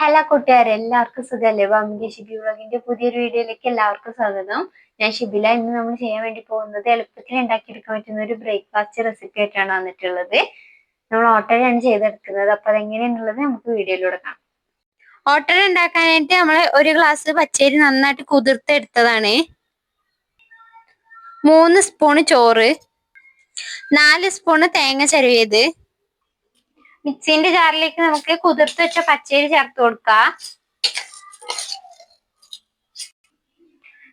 Hello കൂട്ടുകാരെ എല്ലാവർക്കും സുഖമല്ലേ? ബാമിന്റെ ഷിബി വ്ളോഗിന്റെ പുതിയൊരു വീഡിയോയിലേക്ക് എല്ലാവർക്കും സ്വാഗതം. ഞാൻ ഷിബില ഇന്ന് നമ്മൾ ചെയ്യാൻ വേണ്ടി പോകുന്നത് എളുപ്പത്തിൽ ഉണ്ടാക്കിയെടുക്കാൻ പറ്റുന്ന ഒരു ബ്രേക്ക്ഫാസ്റ്റ് റെസിപ്പി ആയിട്ടാണ് വന്നിട്ടുള്ളത്. നമ്മൾ ഓട്ടോയാണ് ചെയ്തെടുക്കുന്നത്. അപ്പൊ അതെങ്ങനെയാണുള്ളത് നമുക്ക് വീഡിയോയിലൂടെ കാണാം. ഓട്ടർ ഉണ്ടാക്കാനായിട്ട് നമ്മൾ ഒരു ഗ്ലാസ് പച്ചരി നന്നായിട്ട് കുതിർത്തെടുത്തതാണ്. മൂന്ന് സ്പൂണ് ചോറ് നാല് സ്പൂണ് തേങ്ങ ചരുവിയത് മിക്സിന്റെ ജാറിലേക്ക് നമുക്ക് കുതിർത്ത് വെച്ച പച്ചരി ചേർത്ത് കൊടുക്കാം.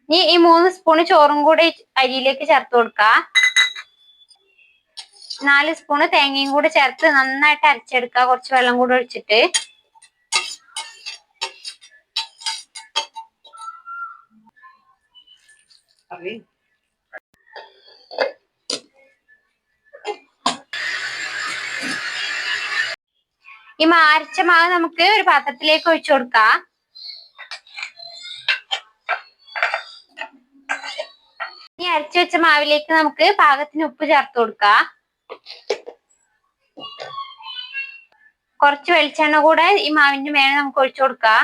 ഇനി ഈ മൂന്ന് സ്പൂണ് ചോറും കൂടെ അരിയിലേക്ക് ചേർത്ത് കൊടുക്കാം. നാല് സ്പൂണ് തേങ്ങയും കൂടെ ചേർത്ത് നന്നായിട്ട് അരച്ചെടുക്കുക കുറച്ച് വെള്ളം കൂടി ഒഴിച്ചിട്ട്. ഈ മാരിച്ച മാവ് നമുക്ക് ഒരു പാത്രത്തിലേക്ക് ഒഴിച്ചു കൊടുക്കാം. ഇനി അരച്ചു വെച്ച മാവിലേക്ക് നമുക്ക് പാകത്തിന് ഉപ്പ് ചേർത്ത് കൊടുക്കാം. കുറച്ച് വെളിച്ചെണ്ണ കൂടെ ഈ മാവിന്റെ മേലെ നമുക്ക് ഒഴിച്ചു കൊടുക്കാം.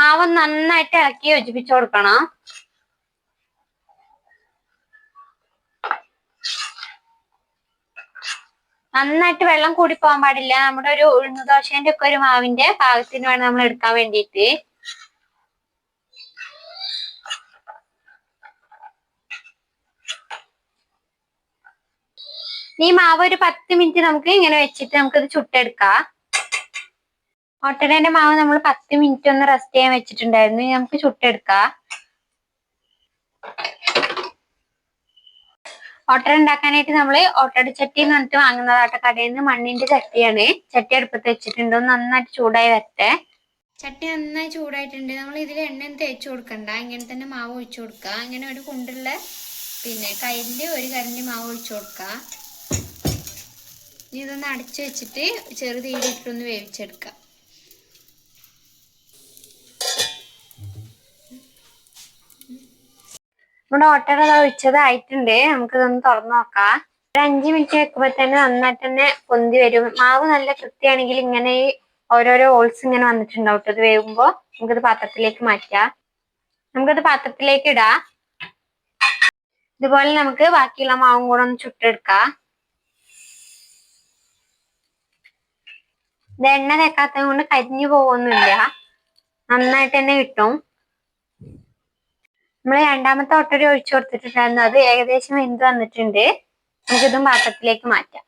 മാവ് നന്നായിട്ട് ഇളക്കി യോജിപ്പിച്ചു കൊടുക്കണം. നന്നായിട്ട് വെള്ളം കൂടി പോകാൻ പാടില്ല. നമ്മുടെ ഒരു ഉഴുന്ന ദോശേന്റെ ഒക്കെ ഒരു മാവിന്റെ പാകത്തിന് വേണം നമ്മൾ എടുക്കാൻ വേണ്ടിയിട്ട്. ഈ മാവ് ഒരു പത്ത് മിനിറ്റ് നമുക്ക് ഇങ്ങനെ വെച്ചിട്ട് നമുക്കത് ചുട്ടെടുക്കാം. ഓട്ടടേന്റെ മാവ് നമ്മൾ പത്ത് മിനിറ്റ് ഒന്ന് റെസ്റ്റ് ചെയ്യാൻ വെച്ചിട്ടുണ്ടായിരുന്നു. നമുക്ക് ചുട്ടെടുക്കാം. ഓട്ടട ഉണ്ടാക്കാനായിട്ട് നമ്മൾ ഓട്ടയുടെ ചട്ടി എന്ന് പറഞ്ഞിട്ട് വാങ്ങുന്നതാട്ട കടയിൽ നിന്ന് മണ്ണിന്റെ ചട്ടിയാണ്. ചട്ടി അടുപ്പത്ത് വെച്ചിട്ടുണ്ട്. നന്നായിട്ട് ചൂടായി വരട്ടെ. ചട്ടി നന്നായി ചൂടായിട്ടുണ്ട്. നമ്മൾ ഇതിൽ എണ്ണ തേച്ച് കൊടുക്കണ്ട. ഇങ്ങനെ തന്നെ മാവ് ഒഴിച്ചു കൊടുക്കുക. അങ്ങനെ ഒരു കുണ്ടുള്ള പിന്നെ കയ്യിൽ ഒരു കരണ്ടി മാവ് ഒഴിച്ചു കൊടുക്കുക. ഇനി ഇതൊന്ന് അടച്ചു വെച്ചിട്ട് ചെറു തീയിലിട്ടൊന്ന് നമ്മുടെ ഓട്ടട ഒഴിച്ചതായിട്ടുണ്ട് നമുക്കിതൊന്ന് തുറന്നു നോക്കാം. ഒരു അഞ്ചു മിനിറ്റ് വെക്കുമ്പോ തന്നെ നന്നായിട്ട് തന്നെ പൊന്തി വരും. മാവ് നല്ല കൃത്യമാണെങ്കിൽ ഇങ്ങനെ ഈ ഓരോരോ ഓൾസ് ഇങ്ങനെ വന്നിട്ടുണ്ടാവും ഇത് വേകുമ്പോ നമുക്കിത് പാത്രത്തിലേക്ക് മാറ്റാം. നമുക്കിത് പാത്രത്തിലേക്ക് ഇടാം. ഇതുപോലെ നമുക്ക് ബാക്കിയുള്ള മാവും കൂടെ ഒന്ന് ചുട്ടെടുക്കാം. ഇത് എണ്ണ തേക്കാത്തത് കൊണ്ട് കരിഞ്ഞു പോകുന്നില്ല. നന്നായിട്ട് തന്നെ കിട്ടും. നമ്മൾ രണ്ടാമത്തെ ഒട്ടടി ഒഴിച്ചു കൊടുത്തിട്ടുണ്ടായിരുന്നു. അത് ഏകദേശം വെന്ത് വന്നിട്ടുണ്ട്. നമുക്കിതും പാത്രത്തിലേക്ക് മാറ്റാം.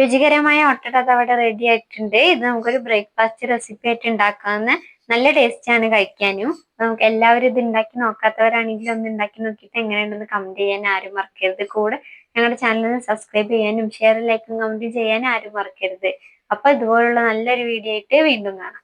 രുചികരമായ ഒട്ടട അവിടെ റെഡി ആയിട്ടുണ്ട്. ഇത് നമുക്കൊരു ബ്രേക്ക്ഫാസ്റ്റ് റെസിപ്പി ആയിട്ട് ഉണ്ടാക്കാവുന്ന നല്ല ടേസ്റ്റ് ആണ് കഴിക്കാനും. നമുക്ക് എല്ലാവരും ഇത് ഉണ്ടാക്കി നോക്കാത്തവരാണെങ്കിൽ ഒന്ന് ഉണ്ടാക്കി നോക്കിയിട്ട് എങ്ങനെയുണ്ടെന്ന് കമന്റ് ചെയ്യാൻ ആരും മറക്കരുത്. കൂടെ ഞങ്ങളുടെ ചാനൽ സബ്സ്ക്രൈബ് ചെയ്യാനും ഷെയർ ലൈക്കും കമന്റ് ചെയ്യാനും ആരും മറക്കരുത്. അപ്പോൾ ഇതുപോലുള്ള നല്ലൊരു വീഡിയോ ആയിട്ട് വീണ്ടും കാണാം.